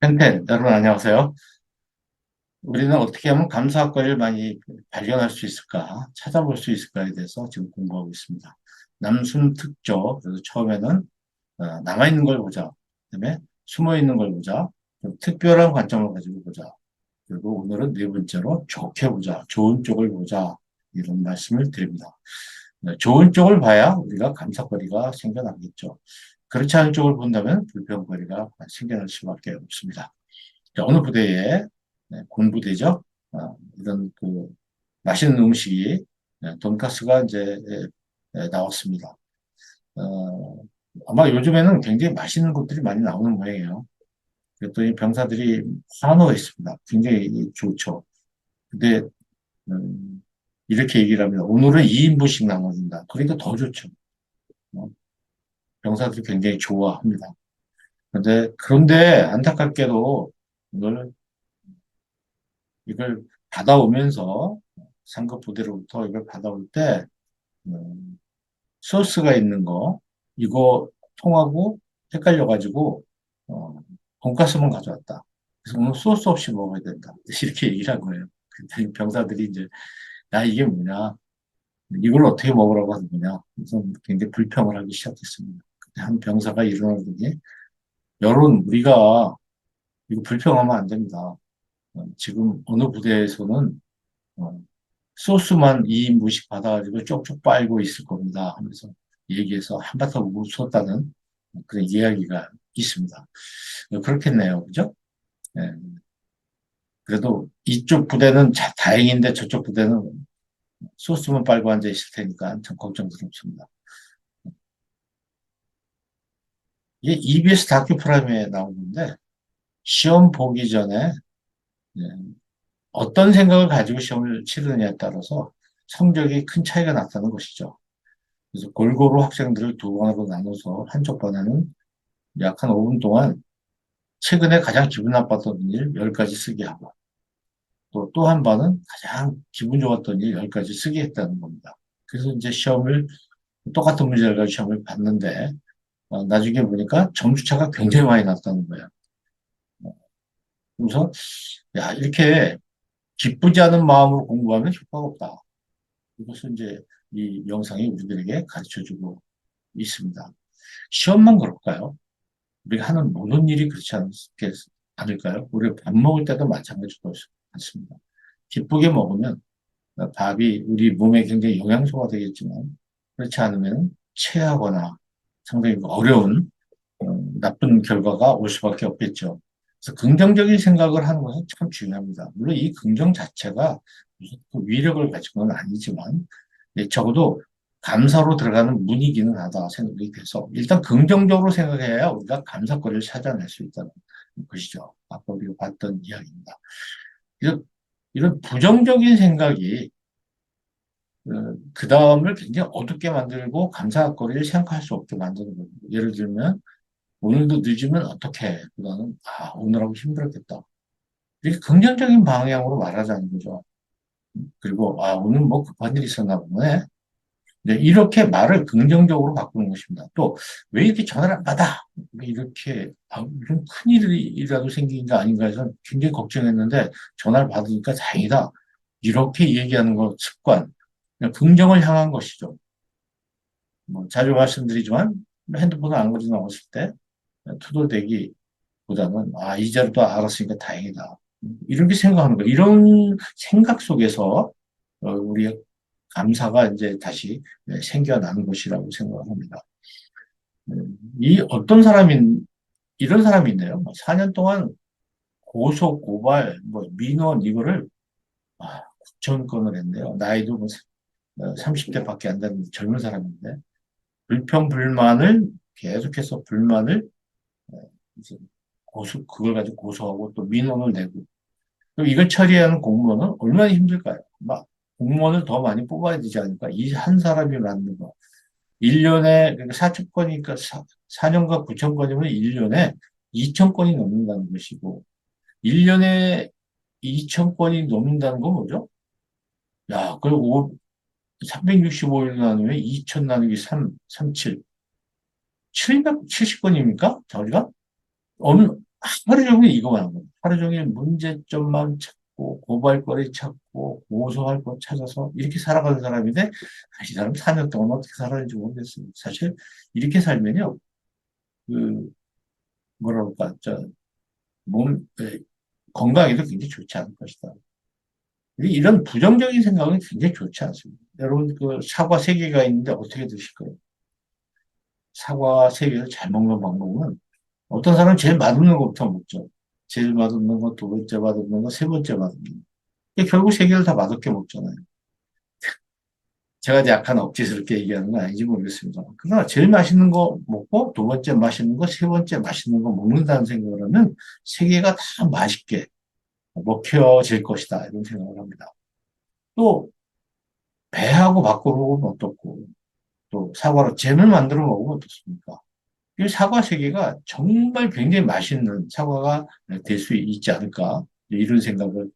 펜펜, 여러분 안녕하세요. 우리는 어떻게 하면 감사학과를 많이 발견할 수 있을까, 찾아볼 수 있을까에 대해서 지금 공부하고 있습니다. 남순 특조, 그래서 처음에는 어, 남아있는 걸 보자. 그다음에 숨어있는 걸 보자. 좀 특별한 관점을 가지고 보자. 그리고 오늘은 네 번째로 좋게 보자. 좋은 쪽을 보자. 이런 말씀을 드립니다. 네, 좋은 쪽을 봐야 우리가 감사거리가 생겨나겠죠. 그렇지 않은 쪽을 본다면 불평거리가 생겨날 수밖에 없습니다. 자, 오늘 부대에 네, 공부되죠. 아, 이런 그 맛있는 음식이 네, 돈가스가 이제 나왔습니다. 어, 아마 요즘에는 굉장히 맛있는 것들이 많이 나오는 모양이에요. 그랬더니 병사들이 환호했습니다. 굉장히 좋죠. 근데 음, 이렇게 얘기를 합니다. 오늘은 2인분씩 나눠준다. 그러니까 더 좋죠. 어, 병사들이 굉장히 좋아합니다. 근데 그런데 안타깝게도 오늘 이걸 받아오면서 상급 부대로부터 이걸 받아올 때 음, 소스가 있는 거 이거 통하고 헷갈려가지고 어, 돈가스만 가져왔다. 그래서 오늘 소스 없이 먹어야 된다. 이렇게 얘기를 한 거예요. 그랬더니 병사들이 이제 야 이게 뭐냐 이걸 어떻게 먹으라고 하는 거냐 그래서 굉장히 불평을 하기 시작했습니다. 한 병사가 일어나더니 여론 우리가 이거 불평하면 안 됩니다. 어, 지금 어느 부대에서는 어, 소스만 2인분씩 받아가지고 쪽쪽 빨고 있을 겁니다. 하면서 얘기해서 한바탕 웃었다는 그런 이야기가 있습니다. 어, 그렇겠네요. 그죠? 예. 그래도 이쪽 부대는 자, 다행인데 저쪽 부대는 소스만 빨고 앉아 있을 테니까 참 걱정스럽습니다. 이게 EBS 다큐 프라임에 나오는데 시험 보기 전에 예, 어떤 생각을 가지고 시험을 치르느냐에 따라서 성적이 큰 차이가 났다는 것이죠. 그래서 골고루 학생들을 두 반으로 나눠서 한쪽 반에는 약 한 5분 동안 최근에 가장 기분 나빴던 일 10가지 쓰게 하고 또 또 한 반은 가장 기분 좋았던 일 10가지 쓰게 했다는 겁니다. 그래서 이제 시험을 똑같은 문제를 시험을 봤는데 어, 나중에 보니까 점수차가 굉장히 많이 났다는 거예요. 그래서 야 이렇게 기쁘지 않은 마음으로 공부하면 효과가 없다. 이것을 이제 이 영상이 우리들에게 가르쳐주고 있습니다. 시험만 그럴까요? 우리가 하는 모든 일이 그렇지 않겠, 않을까요? 우리가 밥 먹을 때도 마찬가지로 같습니다. 기쁘게 먹으면 밥이 우리 몸에 굉장히 영양소가 되겠지만 그렇지 않으면 체하거나 상당히 어려운 어, 나쁜 결과가 올 수밖에 없겠죠. 그래서 긍정적인 생각을 하는 것은 참 중요합니다. 물론 이 긍정 자체가 그 위력을 가지고는 아니지만 예, 적어도 감사로 들어가는 문이기는 하다 생각이 돼서 일단 긍정적으로 생각해야 우리가 감사거리를 찾아낼 수 있다는 것이죠. 아까 우리가 봤던 이야기입니다. 이런, 부정적인 생각이 어, 그 다음을 굉장히 어둡게 만들고 감사거리를 생각할 수 없게 만드는 겁니다. 예를 들면 오늘도 늦으면 어떻게? 보다는, 아, 오늘하고 힘들었겠다. 이렇게 긍정적인 방향으로 말하자는 거죠. 그리고, 아, 오늘 뭐 급한 일이 있었나 보네. 네, 이렇게 말을 긍정적으로 바꾸는 것입니다. 또, 왜 이렇게 전화를 안 받아? 이렇게, 아, 이런 큰일이라도 생긴 게 아닌가 해서 굉장히 걱정했는데, 전화를 받으니까 다행이다. 이렇게 얘기하는 것 습관. 긍정을 향한 것이죠. 뭐, 자주 말씀드리지만, 핸드폰을 안 가지고 나왔을 때, 투덜대기 보다는 아 이자도 알았으니까 다행이다 이렇게 생각하는 거예요. 이런 생각 속에서 어, 우리 감사가 이제 다시 생겨나는 것이라고 생각합니다. 네, 이 어떤 사람인 이런 사람이 있네요. 4년 뭐 동안 고소 고발 뭐 민원 이거를 아, 국정권을 했네요. 나이도 뭐 30대밖에 안 되는 젊은 사람인데 불평 불만을 계속해서 불만을 이제 고소, 그걸 가지고 고소하고 또 민원을 내고. 그럼 이걸 처리하는 공무원은 얼마나 힘들까요? 막 공무원을 더 많이 뽑아야 되지 않을까? 이 한 사람이 만든 거. 1년에, 그러니까 4천 건이니까 4, 년과 9천 건이면 1년에 2천 건이 넘는다는 것이고, 1년에 2천 건이 넘는다는 건 뭐죠? 야, 그리고 365일 나누면 2천 나누기 3, 37. 770건입니까? 저희가? 어느, 하루 종일 이거만 하고 하루 종일 문제점만 찾고 고발거리 찾고 고소할 것 찾아서 이렇게 살아가는 사람인데 아, 이 사람 4년 동안 어떻게 살았는지 모르겠어요. 사실 이렇게 살면요. 그 뭐라 그럴까 저 몸 건강에도 굉장히 좋지 않을 것이다. 이런 부정적인 생각은 굉장히 좋지 않습니다. 여러분 그 사과 세 개가 있는데 어떻게 드실 거예요? 사과 세 개를 잘 먹는 방법은 어떤 사람은 제일 맛없는 것부터 먹죠. 제일 맛없는 거, 두 번째 맛없는 거, 세 번째 맛없는 거. 결국 세 개를 다 맛없게 먹잖아요. 제가 약간 억지스럽게 얘기하는 건 아닌지 모르겠습니다. 그러나 제일 맛있는 거 먹고 두 번째 맛있는 거, 세 번째 맛있는 거 먹는다는 생각을 하면 세 개가 다 맛있게 먹혀질 것이다. 이런 생각을 합니다. 또 배하고 바꿔 먹으면 어떻고 또 사과로 잼을 만들어 먹으면 어떻습니까? 이 사과 세계가 정말 굉장히 맛있는 사과가 될 수 있지 않을까 이런 생각을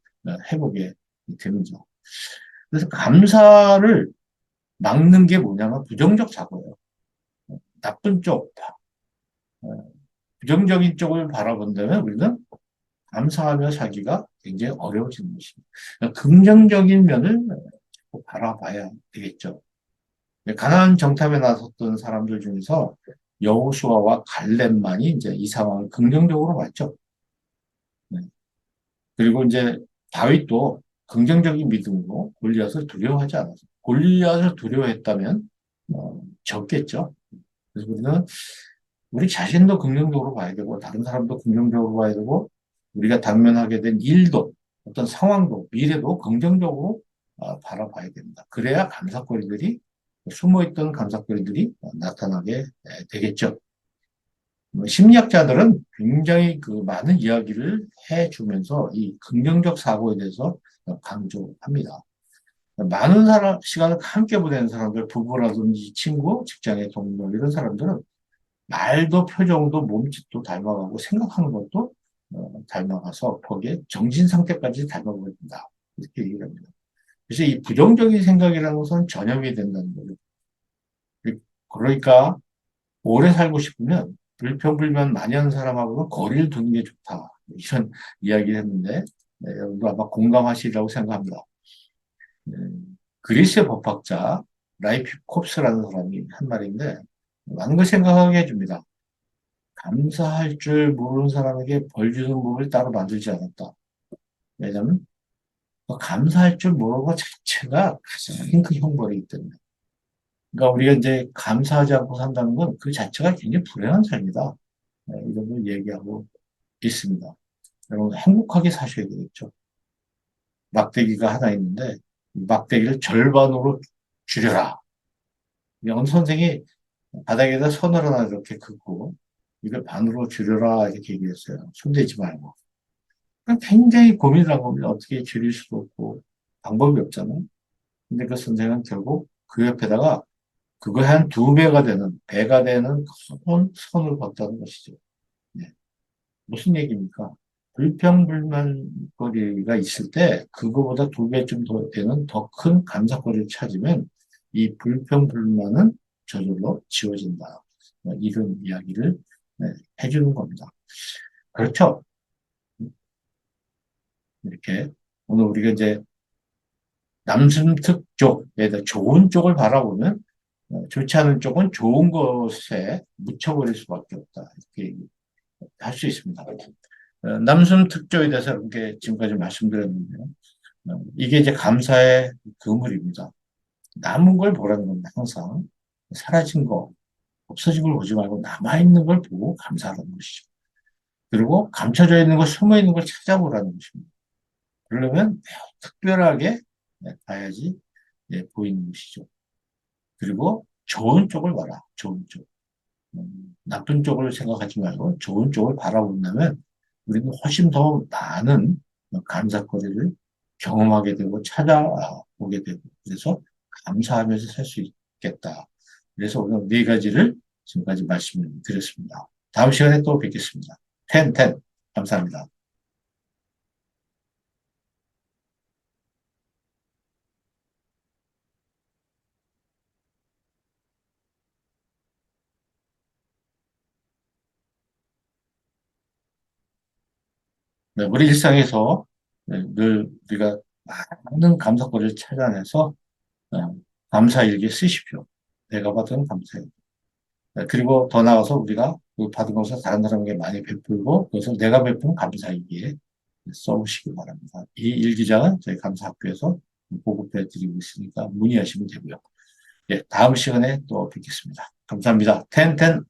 해보게 됩니다. 그래서 감사를 막는 게 뭐냐면 부정적 사고예요. 나쁜 쪽, 어, 부정적인 쪽을 바라본다면 우리는 감사하며 살기가 굉장히 어려워지는 것입니다. 그러니까 긍정적인 면을 바라봐야 되겠죠. 가나안 정탐에 나섰던 사람들 중에서 여호수아와 갈렙만이 이제 이 상황을 긍정적으로 봤죠. 네. 그리고 이제 다윗도 긍정적인 믿음으로 골리앗을 두려워하지 않았어요. 골리앗을 두려워했다면 어, 적겠죠. 그래서 우리는 우리 자신도 긍정적으로 봐야 되고 다른 사람도 긍정적으로 봐야 되고 우리가 당면하게 된 일도 어떤 상황도 미래도 긍정적으로 어, 바라봐야 됩니다. 그래야 감사거리들이 숨어있던 감사거리들이 나타나게 되겠죠. 뭐 심리학자들은 굉장히 그 많은 이야기를 해주면서 이 긍정적 사고에 대해서 강조합니다. 많은 사람, 시간을 함께 보내는 사람들, 부부라든지 친구, 직장의 동료, 이런 사람들은 말도 표정도 몸짓도 닮아가고 생각하는 것도 어, 닮아가서 거기에 정신 상태까지 닮아버립니다. 이렇게 얘기를 합니다. 그래서 이 부정적인 생각이라는 것은 전염이 된다는 거죠. 그러니까 오래 살고 싶으면 불평불만 많이 하는 사람하고는 거리를 두는 게 좋다. 이런 이야기를 했는데 네, 여러분도 아마 공감하시리라고 생각합니다. 네, 그리스의 법학자 라이피 콥스라는 사람이 한 말인데 많은 걸 생각하게 해줍니다. 감사할 줄 모르는 사람에게 벌 주는 법을 따로 만들지 않았다. 왜냐하면 감사할 줄 모르는 것 자체가 가장 큰 형벌이기 때문에. 그러니까 우리가 이제 감사하지 않고 산다는 건 그 자체가 굉장히 불행한 삶이다. 네, 이런 걸 얘기하고 있습니다. 여러분 행복하게 사셔야 되겠죠. 막대기가 하나 있는데 막대기를 절반으로 줄여라. 영 선생이 바닥에다 손을 하나 이렇게 긋고 이걸 반으로 줄여라 이렇게 얘기했어요. 손대지 말고. 굉장히 고민을 한 겁니다. 어떻게 줄일 수도 없고 방법이 없잖아요. 근데 그 선생은 결국 그 옆에다가 그거 한 두 배가 되는 배가 되는 큰 선을 걷다는 것이죠. 네. 무슨 얘기입니까? 불평불만거리가 있을 때 그거보다 두 배쯤 더 되는 더 큰 감사거리를 찾으면 이 불평불만은 저절로 지워진다. 이런 이야기를 네, 해주는 겁니다. 그렇죠? 이렇게 오늘 우리가 이제 남승특 쪽에 대 좋은 쪽을 바라보면 어, 좋지 않은 쪽은 좋은 것에 묻혀버릴 수밖에 없다. 이렇게 할 수 있습니다. 어, 남순 특조에 대해서 이렇게 지금까지 말씀드렸는데요. 어, 이게 이제 감사의 그물입니다. 남은 걸 보라는 겁니다. 항상 사라진 거, 없어진 걸 보지 말고 남아있는 걸 보고 감사하는 것이죠. 그리고 감춰져 있는 거, 숨어 있는 걸 찾아보라는 것입니다. 그러려면 특별하게 봐야지 예, 보이는 것이죠. 그리고 좋은 쪽을 봐라. 좋은 쪽. 음, 나쁜 쪽을 생각하지 말고 좋은 쪽을 바라본다면 우리는 훨씬 더 많은 감사거리를 경험하게 되고 찾아보게 되고 그래서 감사하면서 살 수 있겠다. 그래서 오늘 네 가지를 지금까지 말씀을 드렸습니다. 다음 시간에 또 뵙겠습니다. 텐, 텐. 감사합니다. 네, 우리 일상에서 네, 늘 우리가 많은 감사거리를 찾아내서 어, 감사일기 쓰십시오. 내가 받은 감사일기. 네, 그리고 더 나아가서 우리가 그 받은 것을 다른 사람에게 많이 베풀고 그것을 내가 베푼 감사일기에 써보시기 바랍니다. 이 일기장은 저희 감사학교에서 보급해 드리고 있으니까 문의하시면 되고요. 예, 다음 시간에 또 뵙겠습니다. 감사합니다. 텐텐